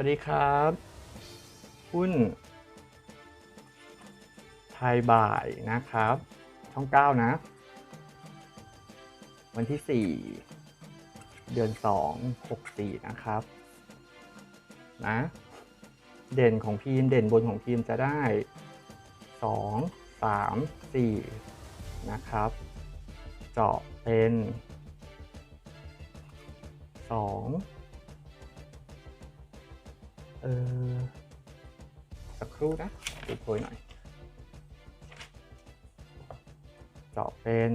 วัสดีครับ หุ้น ไทยบ่ายนะครับ ช่อง 9 นะ วันที่ 4 เดือน 2 64 นะครับ นะ เด่นของพีมเด่นบนของพีมจะได้ 2 3 4 นะครับ เจาะเป็น 2 ออสักครู่นะดูโพยหน่อยเจาะเป็น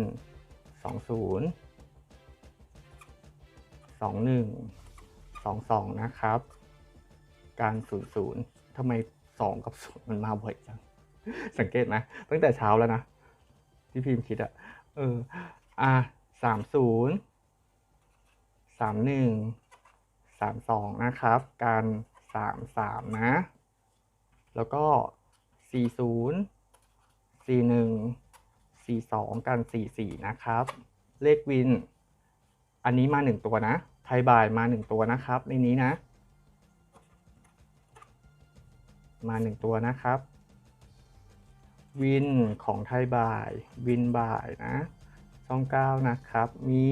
20 21 22นะครับ การ00ทำไม2กับ0มันมาบ่อยจัง สังเกตไหมตั้งแต่เช้าแล้วนะ ที่พิมพ์คิดอะเออ อะ30 31 32นะครับ การ 33นะ แล้วก็40 41 42กัน44นะครับ เลขวิน อันนี้มา1ตัวนะ ไทยบายมา1ตัวนะครับ ในนี้นะ มา1ตัวนะครับ วินของไทยบาย วินบ่ายนะช่อง9นะครับ มี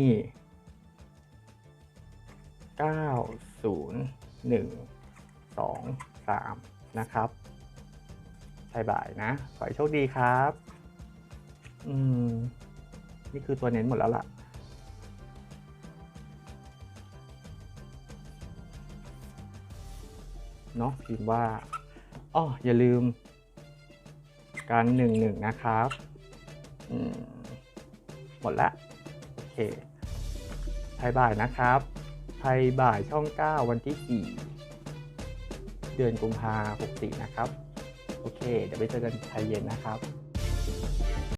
9 0 1 2 3 นะครับไทยบ่ายนะ ขอให้โชคดีครับ อืม นี่คือตัวเน้นหมดแล้วล่ะ เนาะพิมพ์ว่าอ๋ออย่าลืม การหนึ่งหนึ่งนะครับ อืม หมดละ โอเคไทยบ่ายนะครับไทยบ่ายช่อง 9 วันที่ 4 เดือนกุมภาพันธ์64 นะครับ โอเค เดี๋ยวไปเจอกันไทยเย็นนะครับ